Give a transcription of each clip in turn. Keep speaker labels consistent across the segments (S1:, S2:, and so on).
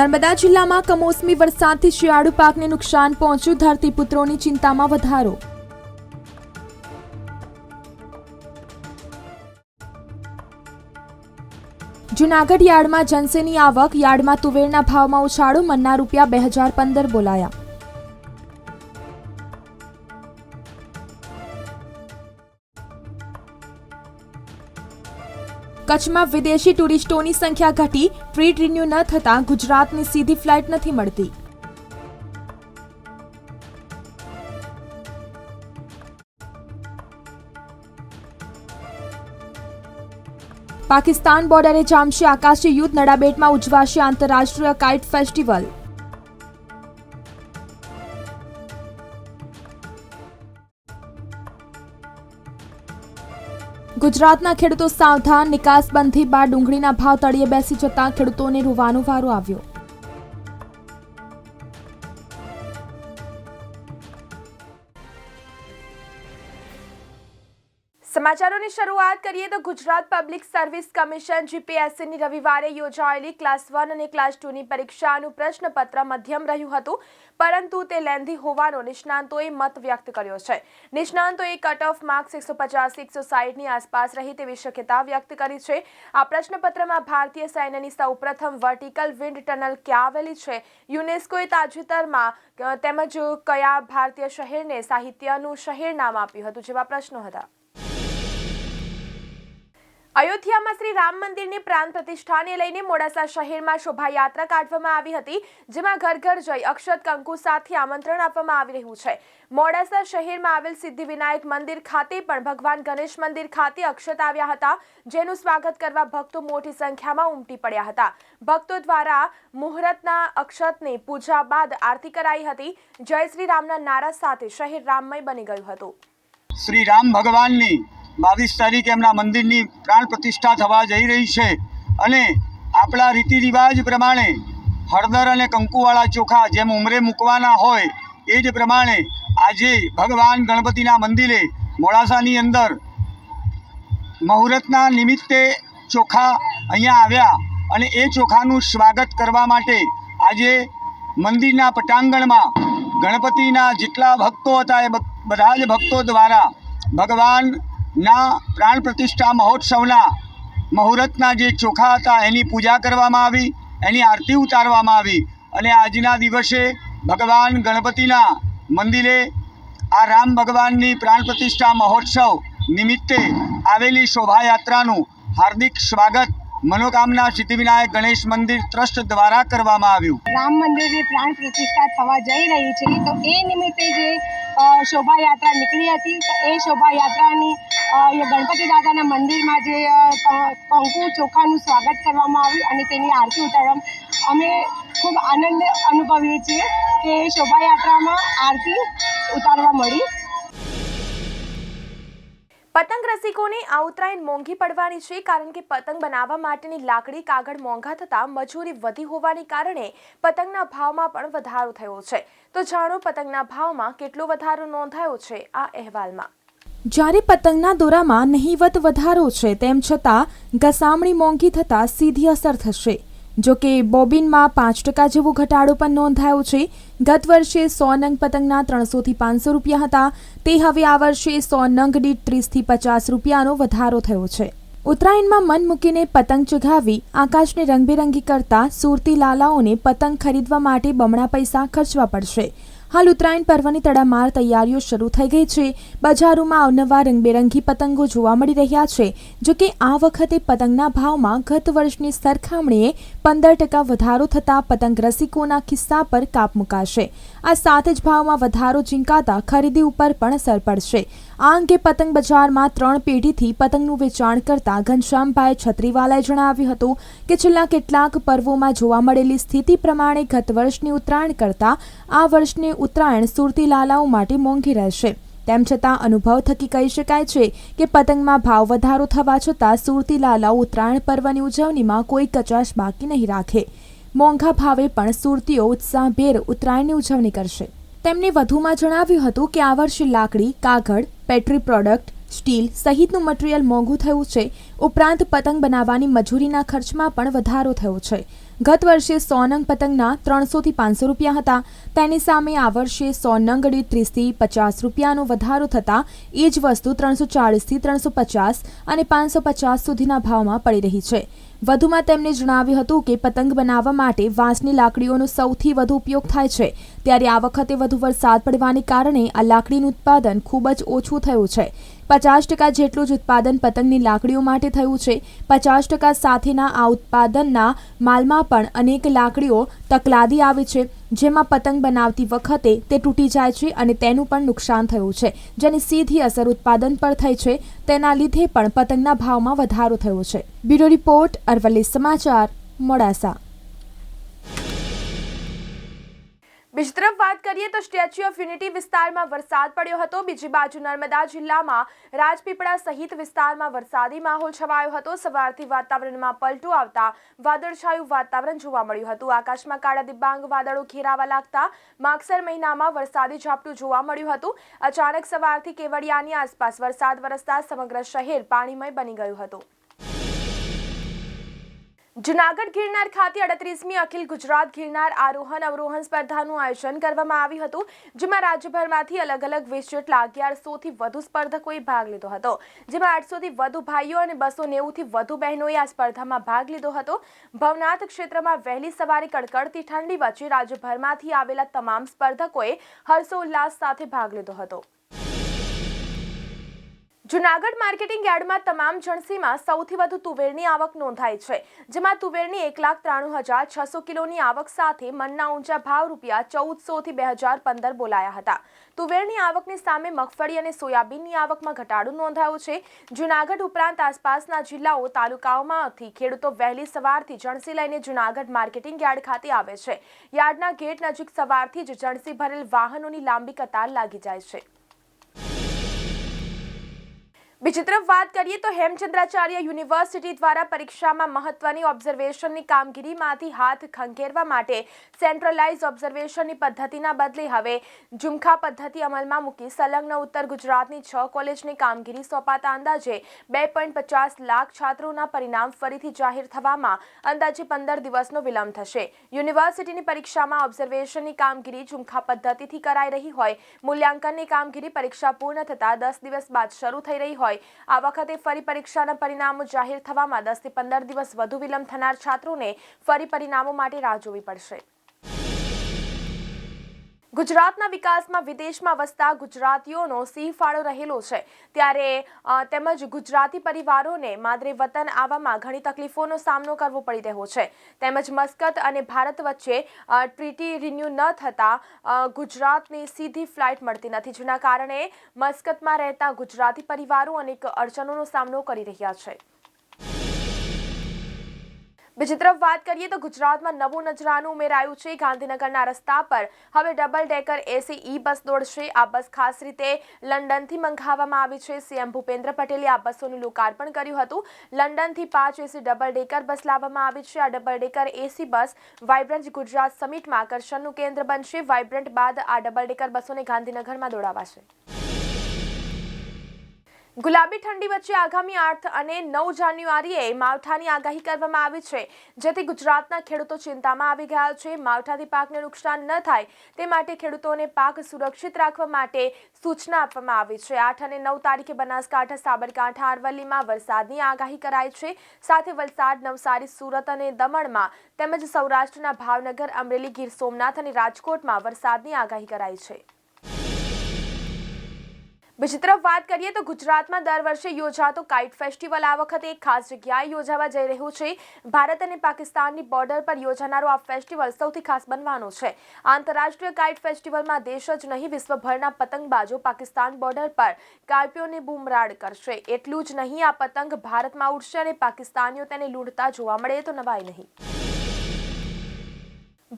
S1: નર્મદા જિલ્લામાં કમોસમી વરસાદથી શિયાળુ પાકને નુકસાન પહોંચ્યું. ધરતીપુત્રોની ચિંતામાં વધારો. જુનાગઢ યાર્ડમાં જનસેની આવક. યાર્ડમાં તુવેરના ભાવમાં ઉછાળો. મનના રૂપિયા બે હજાર પંદર બોલાયા. કચ્છમાં વિદેશી ટુરિસ્ટોની સંખ્યા ઘટી, ટ્રીટ રિન્યુ ન થતાં ગુજરાતની સીધી ફ્લાઇટ નથી મળતી. પાકિસ્તાન બોર્ડરે જામશે આકાશી યુદ્ધ નડાબેટમાં ઉજવાશે આંતરરાષ્ટ્રીય કાઇટ ફેસ્ટિવલ. ગુજરાતના ખેડૂતો સાવધાન નિકાસબંધી બાદ ડુંગળીના ભાવ તળિયે બેસી જતા ખેડૂતોને રૂવાનો વારો આવ્યો. સમાચારોની શરૂઆત કરીએ તો ગુજરાત પબ્લિક સર્વિસ કમિશન જીપીએસસીની રવિવારે યોજાયેલી ક્લાસ વન અને ક્લાસ ટુની પરીક્ષાનું પ્રશ્નપત્ર મધ્યમ રહ્યું હતું, પરંતુ તે લેન્ધી હોવાનો નિષ્ણાંતોએ મત વ્યક્ત કર્યો છે. નિષ્ણાંતોએ કટ ઓફ માર્ક્સ એકસો પચાસ, એકસો સાહીઠની આસપાસ રહી તેવી શક્યતા વ્યક્ત કરી છે. આ પ્રશ્નપત્રમાં ભારતીય સૈન્યની સૌપ્રથમ વર્ટિકલ વિન્ડ ટનલ ક્યાં આવેલી છે? યુનેસ્કોએ તાજેતરમાં તેમજ કયા ભારતીય શહેરને સાહિત્યનું શહેર નામ આપ્યું હતું? જેવા પ્રશ્નો હતા. અયોધ્યામાં શ્રી રામ મંદિરની પ્રાણ પ્રતિષ્ઠાને લઈને મોડાસા શહેરમાં શોભાયાત્રા કાઢવામાં આવી હતી, જેમાં ઘર ઘર જઈ અક્ષત કંકુ સાથે આમંત્રણ આપવામાં આવી રહ્યું છે. મોડાસા શહેરમાં આવેલ સિદ્ધિવિનાયક મંદિર ખાતે પણ ભગવાન ગણેશ મંદિર ખાતે અક્ષત આવ્યા હતા, જેનું સ્વાગત કરવા ભક્તો મોટી સંખ્યામાં ઉમટી પડ્યા હતા. ભક્તો દ્વારા મુહૂર્તના અક્ષતની પૂજા બાદ આરતી કરાઈ હતી. જય શ્રી રામના નારા સાથે શહેર રામમય બની ગયું હતું.
S2: શ્રી રામ ભગવાનની બાવીસ તારીખે એમના મંદિરની પ્રાણ પ્રતિષ્ઠા થવા જઈ રહી છે અને આપણા રીતિ રિવાજ પ્રમાણે હળદર અને કંકુવાળા ચોખા જેમ ઉમરે મૂકવાના હોય એ જ પ્રમાણે આજે ભગવાન ગણપતિના મંદિરે મોડાસાની અંદર મુહૂર્તના નિમિત્તે ચોખા અહીંયા આવ્યા અને એ ચોખાનું સ્વાગત કરવા માટે આજે મંદિરના પટાંગણમાં ગણપતિના જેટલા ભક્તો હતા એ બધા જ ભક્તો દ્વારા ભગવાનના પ્રાણ પ્રતિષ્ઠા મહોત્સવના મુહૂર્તના જે ચોખા હતા, એની પૂજા કરવામાં આવી, એની આરતી ઉતારવામાં આવી અને આજના દિવસે ભગવાન ગણપતિના મંદિરે આ રામ ભગવાનની પ્રાણ પ્રતિષ્ઠા મહોત્સવ નિમિત્તે આવેલી શોભાયાત્રાનું હાર્દિક સ્વાગત મનોકામના સિદ્ધિવિનાયક ગણેશ મંદિર ટ્રસ્ટ દ્વારા કરવામાં આવ્યું.
S3: રામ મંદિરની પ્રાણ પ્રતિષ્ઠા થવા જઈ રહી છે, તો એ નિમિત્તે જે શોભાયાત્રા નીકળી હતી. એ શોભાયાત્રાની ગણપતિ દાદાના મંદિરમાં જે કંકુ ચોખાનું સ્વાગત કરવામાં આવ્યું અને તેની આરતી ઉતારવામાં અમે ખૂબ આનંદ અનુભવીએ છીએ કે શોભાયાત્રામાં આરતી ઉતારવા મળી.
S1: પતંગ રસિકોને આ ઉત્તરાયણ મોંઘી પડવાની છે, કારણ કે પતંગ બનાવવા માટેની લાકડી કાગળ મોંઘા થતાં મજૂરી વધી હોવાને કારણે પતંગના ભાવમાં પણ વધારો થયો છે. તો જાણો પતંગના ભાવમાં કેટલો વધારો નોંધાયો છે આ અહેવાલમાં. જ્યારે પતંગના દોરામાં નહીવત વધારો છે, તેમ છતાં ઘસામણી મોંઘી થતાં સીધી અસર થશે. જો કે બોબિનમાં પાંચ ટકા જેવો ઘટાડો પણ નોંધાયો છે. ગત વર્ષે સો નંગ પતંગના ત્રણસોથી પાંચસો રૂપિયા હતા. તે હવે આ વર્ષે સો નંગ દીઠ ત્રીસથી પચાસ રૂપિયાનો વધારો થયો છે. ઉત્તરાયણમાં મન મૂકીને પતંગ ચગાવી આકાશને રંગબેરંગી કરતા સુરતી લાલાઓને પતંગ ખરીદવા માટે બમણા પૈસા ખર્ચવા પડશે. હાલ ઉત્તરાયણ પર્વની તડામાર તૈયારીઓ શરૂ થઈ ગઈ છે. બજારોમાં અવનવા રંગબેરંગી પતંગો જોવા મળી રહ્યા છે. જો કે આ વખતે પતંગના ભાવમાં ગત વર્ષની સરખામણીએ પંદર ટકા વધારો થતાં પતંગ રસિકોના ખિસ્સા પર કાપ મુકાશે. આ સાથે જ ભાવમાં વધારો ઝીંકાતા ખરીદી ઉપર પણ અસર પડશે. આ અંગે પતંગ બજારમાં ત્રણ પેઢીથી પતંગનું વેચાણ કરતા ઘનશ્યામભાઈ છત્રીવાલાએ જણાવ્યું હતું કે છેલ્લા કેટલાક પર્વોમાં જોવા મળેલી સ્થિતિ પ્રમાણે ગત વર્ષની ઉત્તરાયણ કરતાં આ વર્ષની ઉત્તરાયણ સુરતી લાલાઓ માટે મોંઘી રહેશે. તેમ છતાં અનુભવ થકી કહી શકાય છે કે પતંગમાં ભાવ વધારો થવા છતાં સુરતી લાલાઓ ઉત્તરાયણ પર્વની ઉજવણીમાં કોઈ કચાશ બાકી નહીં રાખે. મોંઘા ભાવે પણ સુરતીઓ ઉત્સાહભેર ઉત્તરાયણની ઉજવણી કરશે. તેમણે વધુમાં જણાવ્યું હતું કે આ વર્ષે લાકડી, કાગળ, પેટ્રી પ્રોડક્ટ, સ્ટીલ સહિતનું મટીરિયલ મોંઘું થયું છે. ઉપરાંત પતંગ બનાવવાની મજૂરીના ખર્ચમાં પણ વધારો થયો છે. ગત વર્ષે સો નંગ પતંગના ત્રણસોથી પાંચસો રૂપિયા હતા. તેની સામે આ વર્ષે સો નંગ દીઠ ત્રીસથી પચાસ રૂપિયાનો વધારો થતાં એ જ વસ્તુ ત્રણસો ચાળીસથી ત્રણસો પચાસ અને પાંચસો પચાસ સુધીના ભાવમાં પડી રહી છે. વધુમાં તેમણે જણાવ્યું હતું કે પતંગ બનાવવા માટે વાંસની લાકડીઓનો સૌથી વધુ ઉપયોગ થાય છે. ત્યારે આ વખતે વધુ વરસાદ પડવાને કારણે આ લાકડીનું ઉત્પાદન ખૂબ જ ઓછું થયું છે. પચાસ ટકા જેટલું જ ઉત્પાદન પતંગની લાકડીઓ માટે થયું છે. પચાસ ટકા સાથેના આ ઉત્પાદનના માલમાં પણ અનેક લાકડીઓ તકલાદી આવે છે. જેમાં પતંગ બનાવતી વખતે તે તૂટી જાય છે અને તેનું પણ નુકસાન થયું છે. જેની સીધી અસર ઉત્પાદન પર થઈ છે. તેના લીધે પણ પતંગના ભાવમાં વધારો થયો છે. બ્યુરો રિપોર્ટ અરવલ્લી સમાચાર, મોડાસા. બીજી તરફ વાત કરીએ તો સ્ટેચ્યુ ઓફ યુનિટી વિસ્તારમાં વરસાદ પડ્યો હતો. બીજી બાજુ નર્મદા જિલ્લામાં રાજપીપળા સહિત વિસ્તારમાં વરસાદી માહોલ છવાયો હતો. સવારથી વાતાવરણમાં પલટો આવતા વાદળછાયું વાતાવરણ જોવા મળ્યું હતું. આકાશમાં કાળા દિબાંગ, વાદળો ઘેરાવા લાગતા માગસર મહિનામાં વરસાદી ઝાપટું જોવા મળ્યું હતું. અચાનક સવારથી કેવડિયાની આસપાસ વરસાદ વરસતા સમગ્ર શહેર પાણીમય બની ગયું હતું. જુનાગઢ ગિરનાર ખાતે અડત્રીસમી અખિલ ગુજરાત ગિરનાર આરોહણ અવરોહણ સ્પર્ધાનું આયોજન કરવામાં આવ્યું હતું, જેમાં રાજ્યભરમાંથી અલગ અલગ વીસ જેટલા અગિયારસોથી વધુ સ્પર્ધકોએ ભાગ લીધો હતો. જેમાં આઠસોથી વધુ ભાઈઓ અને બસો નેવુંથી વધુ બહેનોએ આ સ્પર્ધામાં ભાગ લીધો હતો. ભવનાથ ક્ષેત્રમાં વહેલી સવારે કડકડતી ઠંડી વચ્ચે રાજ્યભરમાંથી આવેલા તમામ સ્પર્ધકોએ હર્ષોલ્લાસ સાથે ભાગ લીધો હતો. જુનાગઢ માર્કેટિંગ યાર્ડમાં તમામ જણસીમાં સૌથી વધુ તુવેરની આવક નોંધાઈ છે, જેમાં તુવેરની એક લાખ ત્રાણું હજાર છસો કિલોની આવક સાથે મનના ઊંચા ભાવ રૂપિયા ચૌદસોથી બે હજાર પંદર બોલાયા હતા. તુવેરની આવકની સામે મગફળી અને સોયાબીનની આવકમાં ઘટાડો નોંધાયો છે. જુનાગઢ ઉપરાંત આસપાસના જિલ્લાઓ તાલુકાઓમાંથી ખેડૂતો વહેલી સવારથી જણસી લઈને જુનાગઢ માર્કેટિંગ યાર્ડ ખાતે આવે છે. યાર્ડના ગેટ નજીક સવારથી જ જણસી ભરેલ વાહનોની લાંબી કતાર લાગી જાય છે. બીજી તરફ વાત કરીએ તો હેમચંદ્રાચાર્ય યુનિવર્સિટી દ્વારા પરીક્ષામાં મહત્વની ઓબ્ઝર્વેશનની કામગીરીમાંથી હાથ ખંખેરવા માટે સેન્ટ્રલાઇઝ ઓબ્ઝર્વેશનની પદ્ધતિના બદલે હવે ઝુમખા પદ્ધતિ અમલમાં મૂકી સંલગ્ન ઉત્તર ગુજરાતની છ કોલેજની કામગીરી સોંપાતા અંદાજે બે પચાસ લાખ છાત્રોના પરિણામ ફરીથી જાહેર થવામાં અંદાજે પંદર દિવસનો વિલંબ થશે. યુનિવર્સિટીની પરીક્ષામાં ઓબ્ઝર્વેશનની કામગીરી ઝુમખા પદ્ધતિથી કરાઈ રહી હોય, મૂલ્યાંકનની કામગીરી પરીક્ષા પૂર્ણ થતાં દસ દિવસ બાદ શરૂ થઈ રહી હોય આ વખતે ફરી પરીક્ષાના પરિણામો જાહેર થવામાં દસથી પંદર દિવસ વધુ વિલંબ થનાર છાત્રોને ફરી પરિણામો માટે રાહ જોવી પડશે. ગુજરાતના વિકાસમાં વિદેશમાં વસતા ગુજરાતીઓનો સિંહ ફાળો રહેલો છે. ત્યારે તેમજ ગુજરાતી પરિવારોને માદરે વતન આવવામાં ઘણી તકલીફોનો સામનો કરવો પડી રહ્યો છે. તેમજ મસ્કત અને ભારત વચ્ચે ટ્રીટી રિન્યુ ન થતાં ગુજરાતને સીધી ફ્લાઇટ મળતી નથી, જેના કારણે મસ્કતમાં રહેતા ગુજરાતી પરિવારો અનેક અડચણોનો સામનો કરી રહ્યા છે. બીજી તરફ વાત કરીએ તો ગુજરાતમાં નવું નજરાનું ઉમેરાયું છે. ગાંધીનગરના રસ્તા પર હવે ડબલ ડેકર એસી ઈ બસ દોડશે. આ બસ ખાસ રીતે લંડનથી મંગાવવામાં આવી છે. સીએમ ભૂપેન્દ્ર પટેલે આ બસોનું લોકાર્પણ કર્યું હતું. લંડનથી પાંચ એસી ડબલ ડેકર બસ લાવવામાં આવી છે. આ double decker AC bus vibrant Gujarat સમિટમાં આકર્ષણનું કેન્દ્ર બનશે. વાઇબ્રન્ટ બાદ આ ડબલ ડેકર બસોને ગાંધીનગરમાં દોડાવાશે. ગુલાબી ઠંડી વચ્ચે આગામી આઠ અને નવ જાન્યુઆરીએ માવઠાની આગાહી કરવામાં આવી છે. જેથી ગુજરાતના ખેડૂતો ચિંતામાં આવી ગયા છે. માવઠાથી પાકને નુકસાન ન થાય તે માટે ખેડૂતોને પાક સુરક્ષિત રાખવા માટે સૂચના આપવામાં આવી છે. આઠ અને નવ તારીખે બનાસકાંઠા, સાબરકાંઠા, અરવલ્લીમાં વરસાદની આગાહી કરાઈ છે. સાથે વલસાડ, નવસારી, સુરત અને દમણમાં તેમજ સૌરાષ્ટ્રના ભાવનગર, અમરેલી, ગીર સોમનાથ અને રાજકોટમાં વરસાદની આગાહી કરાઈ છે. બીજી તરફ વાત કરીએ તો ગુજરાતમાં દર વર્ષે યોજાતો કાઇટ ફેસ્ટિવલ આ વખતે એક ખાસ જગ્યાએ યોજાવા જઈ રહ્યું છે. ભારત અને પાકિસ્તાનની બોર્ડર પર યોજાનારો આ ફેસ્ટિવલ સૌથી ખાસ બનવાનો છે. આંતરરાષ્ટ્રીય કાઇટ ફેસ્ટિવલમાં દેશ જ નહીં, વિશ્વભરના પતંગબાજો પાકિસ્તાન બોર્ડર પર કાપ્યોને બૂમરાડ કરશે. એટલું જ નહીં, આ પતંગ ભારતમાં ઉડશે અને પાકિસ્તાનીઓ તેને લૂંટતા જોવા મળે તો નવાય નહીં.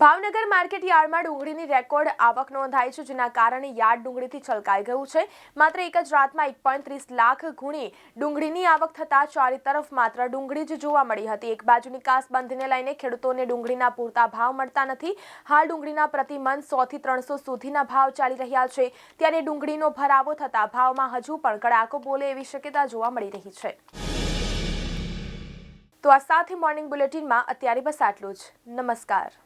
S1: ભાવનગર માર્કેટ યાર્ડમાં ડુંગળીની રેકોર્ડ આવક નોંધાઈ છે, જેના કારણે યાર્ડ ડુંગળીથી છલકાઈ ગયું છે. માત્ર એક જ રાતમાં એક પોઈન્ટ ત્રીસ લાખ ગુણી ડુંગળીની આવક થતાં ચારે તરફ માત્ર ડુંગળી જ જોવા મળી હતી. એક બાજુ નિકાસબંધીને લઈને ખેડૂતોને ડુંગળીના પૂરતા ભાવ મળતા નથી. હાલ ડુંગળીના પ્રતિ મન સોથી ત્રણસો સુધીના ભાવ ચાલી રહ્યા છે. ત્યારે ડુંગળીનો ભરાવો થતાં ભાવમાં હજુ પણ કડાકો બોલે એવી શક્યતા જોવા મળી રહી છે. તો આ સાથે મોર્નિંગ બુલેટિનમાં અત્યારે બસ આટલું જ. નમસ્કાર.